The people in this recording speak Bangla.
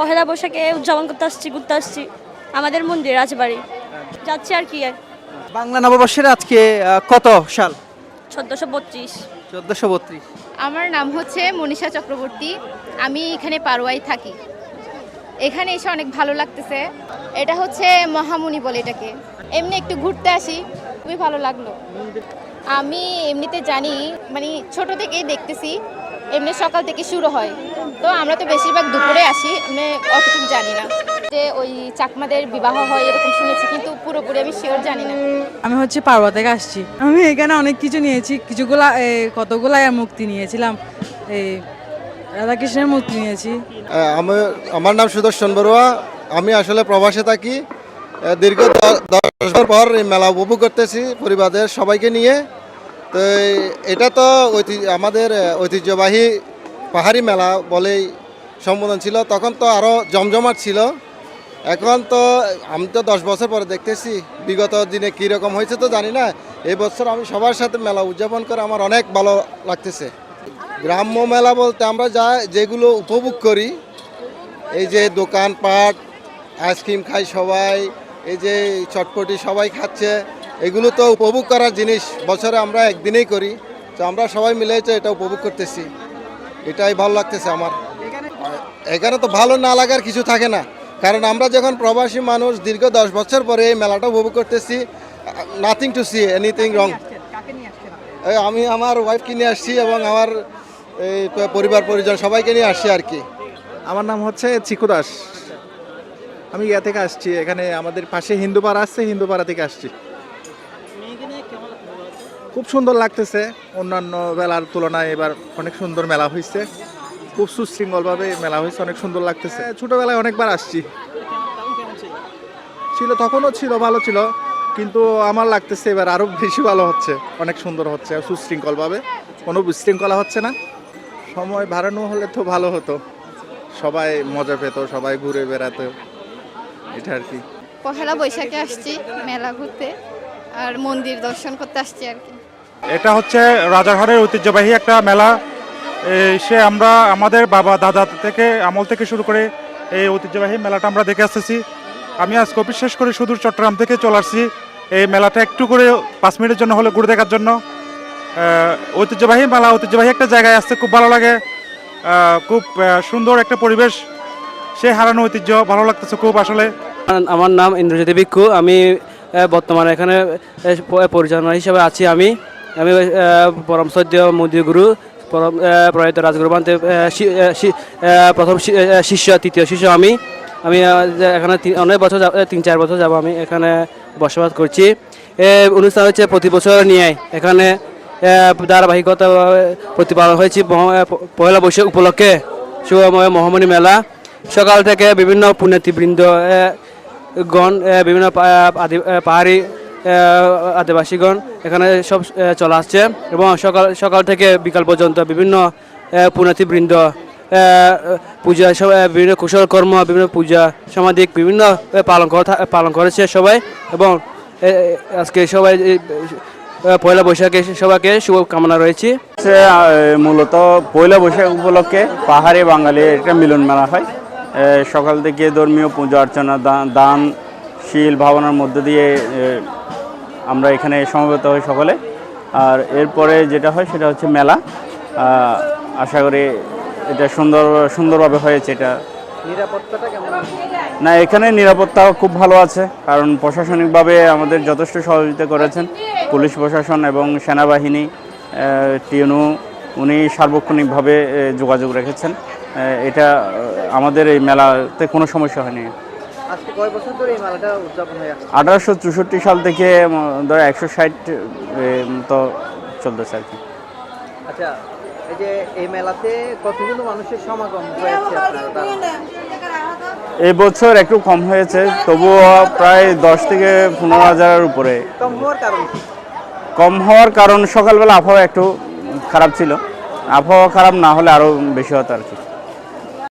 পহেলা বৈশাখে উদযাপন করতে আসছি ঘুরতে আসছি। আমাদের মন্দির রাজবাড়ি। যাচ্ছি আর কি বাংলা নববর্ষের আজকে কত সাল? চোদ্দোশো বত্রিশ। চোদ্দশো বত্রিশ। আমার নাম হচ্ছে মনীষা চক্রবর্তী। আমি এখানে পারোয়াই থাকি। এখানে এসে অনেক ভালো লাগতেছে। এটা হচ্ছে মহামুনি বলে এটাকে। এমনি একটু ঘুরতে আসি খুবই ভালো লাগল। আমি এমনিতে জানি মানে ছোট থেকেই দেখতেছি। এমনি সকাল থেকে শুরু হয়। তো আমরা তো বেশিরভাগ দুপুরে আসি আমি অতটুকু জানি না। যে ওই চাকমাদের বিবাহ হয় এরকম শুনেছি কিন্তু পুরোপুরি আমি শিওর জানি না। আমি হচ্ছে পারবা থেকে আসছি। আমি এখানে অনেক কিছু নিয়েছি কিছুগুলা এ, কতগুলা মূর্তি নিয়েছিলাম। এই রাধাকৃষ্ণের মূর্তি নিয়েছি। আমি আমার নাম সুদর্শন বড়ুয়া। আমি আসলে প্রবাসে থাকি। দীর্ঘ দশ বছর পর এই মেলা উপভোগ করতেছি পরিবারের সবাইকে নিয়ে। তো এটা তো আমাদের ঐতিহ্যবাহী পাহাড়ি মেলা বলেই সম্বোধন ছিল। তখন তো আরও জমজমাট ছিল। এখন তো, আমি তো দশ বছর পরে দেখতেছি, বিগত দিনে কী রকম হয়েছে তো জানি না। এই বছর আমি সবার সাথে মেলা উদযাপন করে আমার অনেক ভালো লাগতেছে। গ্রাম্য মেলা বলতে আমরা যা, যেগুলো উপভোগ করি, এই যে দোকানপাট, আইসক্রিম খাই সবাই, এই যে চটপটি সবাই খাচ্ছে এগুলো তো উপভোগ করার জিনিস। বছরে আমরা একদিনেই করি। তো আমরা সবাই মিলে এটা উপভোগ করতেছি। এটাই ভালো লাগতেছে আমার। এখানে তো ভালো না লাগার কিছু থাকে না। কারণ আমরা যখন প্রবাসী মানুষ দীর্ঘ দশ বছর পরে এই মেলাটা উপভোগ করতেছি nothing to see anything wrong আমি আমার ওয়াইফকে নিয়ে আসছি এবং আমার এই পরিবার, পরিজন সবাইকে নিয়ে আসছি আর কি। আমার নাম হচ্ছে চিকু দাস। আমি ইয়া থেকে আসছি। এখানে আমাদের পাশে হিন্দু পাড়া আছে হিন্দু থেকে আসছি। খুব সুন্দর লাগতেছে। অন্যান্য মেলার তুলনায় এবার অনেক সুন্দর মেলা হয়েছে খুব সুশৃঙ্খলভাবে মেলা হয়েছে অনেক সুন্দর লাগতেছে। ছোটোবেলায় অনেকবার আসছি। ছিল, তখনও ছিল, ভালো ছিল। কিন্তু আমার লাগতেছে এবার আরও বেশি ভালো হচ্ছে, অনেক সুন্দর হচ্ছে সুশৃঙ্খলভাবে। কোনো বিশৃঙ্খলা হচ্ছে না। সময় বাড়ানো হলে তো ভালো হতো। সবাই মজা পেত, সবাই ঘুরে বেড়াতো। এটা আর কি। পহেলা বৈশাখে আসছি মেলা ঘুরতে, আর মন্দির দর্শন করতে আসছি আর কি। এটা হচ্ছে রাজারহাটের ঐতিহ্যবাহী একটা মেলা। সে আমরা, আমাদের বাবা, দাদা থেকে আমল থেকে শুরু করে এই ঐতিহ্যবাহী মেলাটা আমরা দেখে আসতেছি। আমি আজকে অফিস শেষ করে সুদূর চট্টগ্রাম থেকে চলে আসছি। এই মেলাটা একটু করে পাঁচ মিনিটের জন্য হলে ঘুরে দেখার জন্য। ঐতিহ্যবাহী মেলা, ঐতিহ্যবাহী একটা জায়গায় আসতে খুব ভালো লাগে। খুব সুন্দর একটা পরিবেশ। সে হারানো ঐতিহ্য ভালো লাগতেছে খুব আসলে। আমার নাম ইন্দ্রজ্যোতি ভিক্ষু। আমি বর্তমানে এখানে পরিচালনা হিসেবে আছি আমি। আমি পরম সদ্য মোদী গুরু পরম প্রয়াত রাজগুরু বান্তে প্রথম শিষ্য তৃতীয় শিষ্য আমি। আমি এখানে অনেক বছর তিন চার বছর যাব আমি এখানে বসবাস করছি। অনুষ্ঠান হচ্ছে প্রতি বছর নিয়ে এখানে ধারাবাহিকতা প্রতিপালন হয়েছে পয়লা বৈশাখ উপলক্ষে শুভময় মহামণি মেলা। সকাল থেকে বিভিন্ন পুণ্যার্থীবৃন্দ আহ, গণ বিভিন্ন পাহাড়ি আদিবাসীগণ এখানে সব চলে আসছে এবং সকাল সকাল থেকে বিকাল পর্যন্ত বিভিন্ন আহ, পূজা সব বিভিন্ন কুশল কর্ম বিভিন্ন পূজা সামাজিক বিভিন্ন পালন পালন করেছে সবাই এবং আজকে সবাই পয়লা বৈশাখে সবাইকে শুভকামনা রয়েছে। মূলত পয়লা বৈশাখ উপলক্ষে পাহাড়ি বাঙালি একটা মিলন মেলা হয়। সকাল থেকে ধর্মীয় পূজা অর্চনা দান শীল ভাবনার মধ্য দিয়ে আমরা এখানে সমবেত হই সকলে। আর এরপরে যেটা হয় সেটা হচ্ছে মেলা। আশা করি এটা সুন্দর সুন্দরভাবে হয়েছে এটা। নিরাপত্তাটা কেমন? না এখানে নিরাপত্তা খুব ভালো আছে কারণ প্রশাসনিকভাবে আমাদের যথেষ্ট সহযোগিতা করেছেন পুলিশ প্রশাসন এবং সেনাবাহিনী টিএনউ উনি সার্বক্ষণিকভাবে যোগাযোগ রেখেছেন। এটা আমাদের এই মেলাতে কোনো সমস্যা হয়নি। আজকে কয় বছর ধরে এই মেলাটা উদযাপন হয়ে আসছে আঠারোশো চৌষট্টি সাল থেকে ধরো একশো ষাট তো চলতেছে আর কি। আচ্ছা এই যে এই মেলাতে কতগুলো মানুষের সমাগম হয়েছে এই বছর একটু কম হয়েছে তবুও প্রায় দশ থেকে পনেরো হাজারের উপরে। কম হওয়ার কারণ কম হওয়ার কারণ সকালবেলা আবহাওয়া একটু খারাপ ছিল। আবহাওয়া খারাপ না হলে আরও বেশি হতো আর কি।